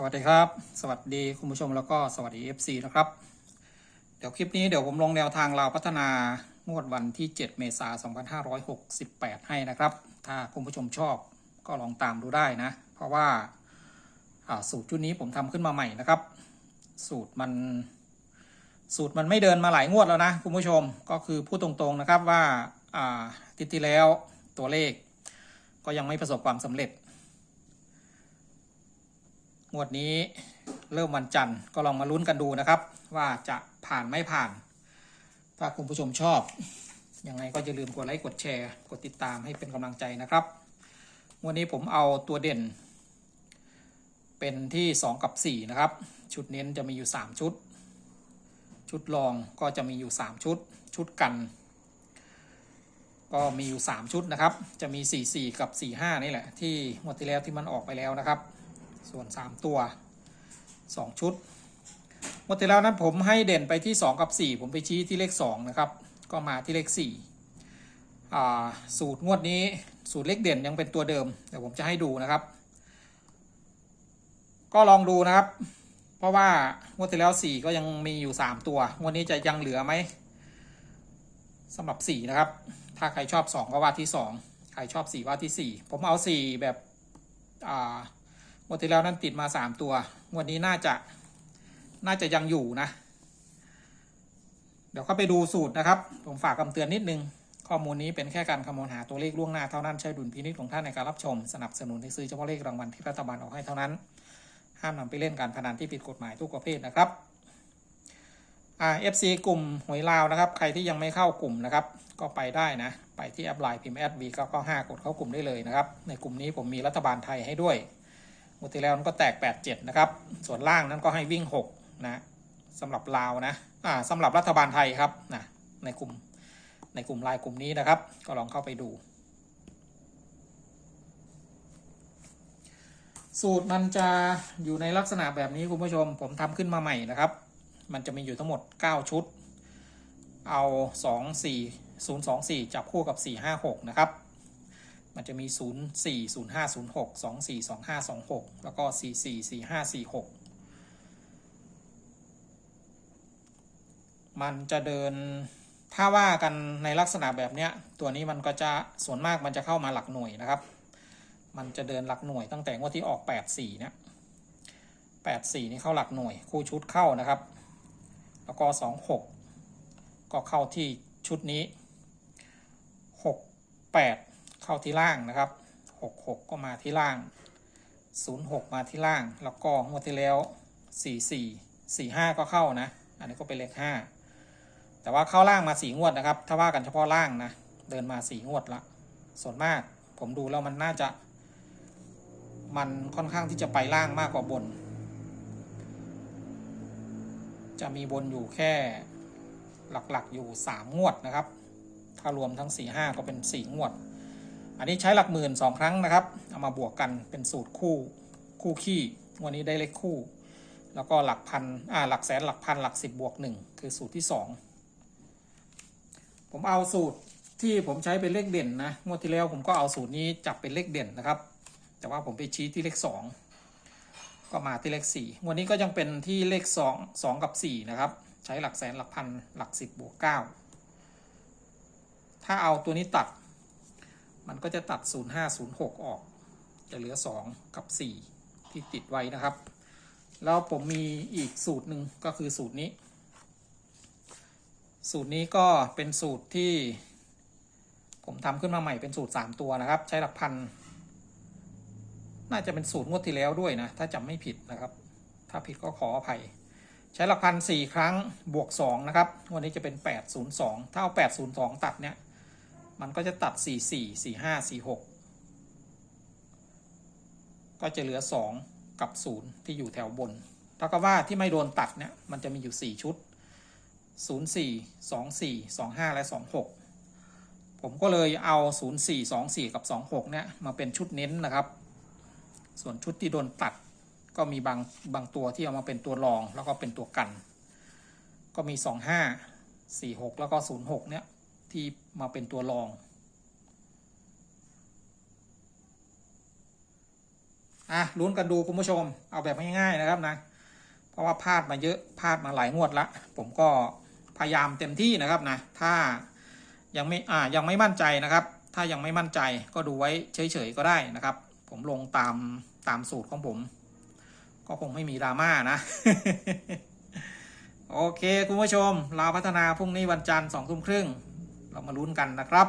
สวัสดีครับ สวัสดีคุณผู้ชมแล้วก็สวัสดี FC นะครับ เดี๋ยวคลิปนี้เดี๋ยวผมลงแนวทางเราพัฒนางวดวันที่ 7 เมษายน2568 ให้นะครับ ถ้าคุณผู้ชมชอบก็ลองตามดูได้นะ เพราะว่าาสูตรชุดนี้ผมทำขึ้นมาใหม่นะครับ สูตรมันสูตรมันไม่เดินมาหลายงวดแล้วนะคุณผู้ชมก็คือพูดตรงๆนะครับว่าอาทิศที่แล้วตัวเลขก็ยังไม่ประสบความสำเร็จ งวดนี้เริ่มวันจันทร์ก็ลองมาลุ้นกันดูนะครับ ว่าจะผ่านไม่ผ่าน ถ้าคุณผู้ชมชอบยังไงก็อย่าลืมกดไลค์กดแชร์ กดติดตามให้เป็นกำลังใจนะครับ วันนี้ผมเอาตัวเด่น เป็นที่ 2 กับ 4 นะครับ ชุดเน้นจะมีอยู่ 3 ชุด ชุดรองก็จะมีอยู่ 3 ชุด ชุดกัน ก็มีอยู่ 3 ชุดนะครับ จะมี 4 4 กับ 4 5 นี่แหละ ที่งวดที่แล้วที่มันออกไปแล้วนะครับ ส่วน 3 ตัว 2 ชุดงวดที่แล้วนั้นผมให้เด่นไปที่ 2 กับ 4 ผมไปชี้ที่เลข 2 นะครับ ก็มาที่เลข4อ่สูตรงวดนี้สูตรเลขเด่นยังเป็นตัวเดิมเดี๋ยวผมจะให้ดูนะครับ ก็ลองดูนะครับ เพราะว่างวดที่แล้ว 4 ก็ยังมีอยู่ 3 ตัวงวดนี้จะยังเหลือไหมสำหรับ 4 นะครับ ถ้าใครชอบ 2 ก็ว่าที่ 2 ใครชอบ 4ว่าที่ 4 ผมเอา 4 แบบอ่า งวดที่แล้วนั้นติดมา3ตัว งวดนี้น่าจะน่าจะยังอยู่นะ เดี๋ยวก็ไปดูสูตรนะครับ ผมฝากคำเตือนนิดนึง ข้อมูลนี้เป็นแค่การคำนวณหาตัวเลขล่วงหน้าเท่านั้น ใช้ดุลพินิจของท่านในการรับชม สนับสนุนให้ซื้อเฉพาะเลขรางวัลที่รัฐบาลออกให้เท่านั้น ห้ามนำไปเล่นการพนันที่ผิดกฎหมายทุกประเภทนะครับอ่า FC กลุ่มหวยลาวนะครับ ใครที่ยังไม่เข้ากลุ่มนะครับ ก็ไปได้นะ ไปที่แอปไลน์พิมพ์แอดบีก็ก็ห้ากดเข้ากลุ่มได้เลยนะครับ ในกลุ่มนี้ผมมีรัฐบาลไทยให้ด้วย งวดที่แล้วนั้นก็แตก 87 นะครับ ส่วนล่างนั้นก็ให้วิ่ง 6 นะสำหรับลาวนะอ่าสำหรับรัฐบาลไทยครับนะในกลุ่มในกลุ่มลน์กลุ่มนี้นะครับ ก็ลองเข้าไปดู สูตรมันจะอยู่ในลักษณะแบบนี้คุณผู้ชม ผมทำขึ้นมาใหม่นะครับ มันจะมีอยู่ทั้งหมด 9 ชุด เอา 2 4 0 2 4 จับคู่กับ 4 5 6 นะครับ มันจะมี 0 4 0 5 0 6 2 4 2 5 2 6 แล้วก็ 4 4 4 5 4 6 มันจะเดินถ้าว่ากันในลักษณะแบบเนี้ย ตัวนี้มันก็จะส่วนมากมันจะเข้ามาหลักหน่วยนะครับ มันจะเดินหลักหน่วยตั้งแต่งวดที่ออก 84เนี่ย84 นี่เข้าหลักหน่วย คู่ชุดเข้านะครับ แล้วก็ 26 ก็เข้าที่ชุดนี้ 68 เข้าที่ล่างนะครับ66ก็มาที่ล่าง06มาที่ล่าง แล้วก็งวดที่แล้ว44 45ก็เข้านะ อันนี้ก็เป็นเลข5แต่ว่าเข้าล่างมา4งวดนะครับ ถ้าว่ากันเฉพาะล่างนะ เดินมา4งวดละ ส่วนมากผมดูแล้วมันน่าจะ มันค่อนข้างที่จะไปล่างมากกว่าบน จะมีบนอยู่แค่หลักๆอยู่3งวดนะครับ ถ้ารวมทั้ง4 5ก็เป็น4งวด อันนี้ใช้หลักหมื่นสองครั้งนะครับ เอามาบวกกันเป็นสูตรคู่คู่ขี้วันนี้ได้เลขคู่ แล้วก็หลักพันอ่าหลักแสนหลักพันหลักสิบบวกหนึ่งคือสูตรที่สองผมเอาสูตรที่ผมใช้เป็นเลขเด่นนะงวดที่แล้วผมก็เอาสูตรนี้จับเป็นเลขเด่นนะครับ แต่ว่าผมไปชี้ที่เลขสองก็มาที่เลขสี่วันนี้ก็ยังเป็นที่เลขสองสองกับสี่นะครับ ใช้หลักแสนหลักพันหลักสิบบวกเก้าถ้าเอาตัวนี้ตัด มันก็จะตัด 0506 ออก จะเหลือ 2 กับ 4 ที่ติดไว้นะครับ แล้วผมมีอีกสูตรหนึ่งก็คือสูตรนี้ สูตรนี้ก็เป็นสูตรที่ ผมทำขึ้นมาใหม่เป็นสูตร 3 ตัวนะครับ ใช้หลักพัน น่าจะเป็นสูตรงวดที่แล้วด้วยนะ ถ้าจำไม่ผิดนะครับ ถ้าผิดก็ขออภัย ใช้หลักพันสี่ครั้งบวก 2 นะครับ วันนี้จะเป็น 802 ถ้าเอา802 ตัดเนี่ย มันก็จะตัด 4 4 4 5 4 6 ก็จะเหลือ 2 กับ 0 ที่อยู่แถวบนเท่ากับว่าที่ไม่โดนตัดเนี่ยมันจะมีอยู่ 4 ชุด 0 4 2 4 2 5 และ 2 6 ผมก็เลยเอา 0 4 2 4 กับ 2 6 เนี่ยมาเป็นชุดเน้นนะครับ ส่วนชุดที่โดนตัดก็มีบางบางตัวที่เอามาเป็นตัวรองแล้วก็เป็นตัวกัน ก็มี 2 5 4 6 แล้วก็ 0 6 เนี่ย ที่มาเป็นตัวรอง อะลุ้นกันดูคุณผู้ชม เอาแบบง่ายๆนะครับนะ เพราะว่าพลาดมาเยอะพลาดมาหลายงวดละ ผมก็พยายามเต็มที่นะครับนะ ถ้ายังไม่อ่ายังไม่มั่นใจนะครับ ถ้ายังไม่มั่นใจก็ดูไว้เฉยๆก็ได้นะครับ ผมลงตามตามสูตรของผม ก็คงไม่มีดราม่านะโอเค คุณผู้ชม ลาวพัฒนาพรุ่งนี้วันจันทร์สองทุ่มครึ่ง เรามาลุ้นกันนะครับ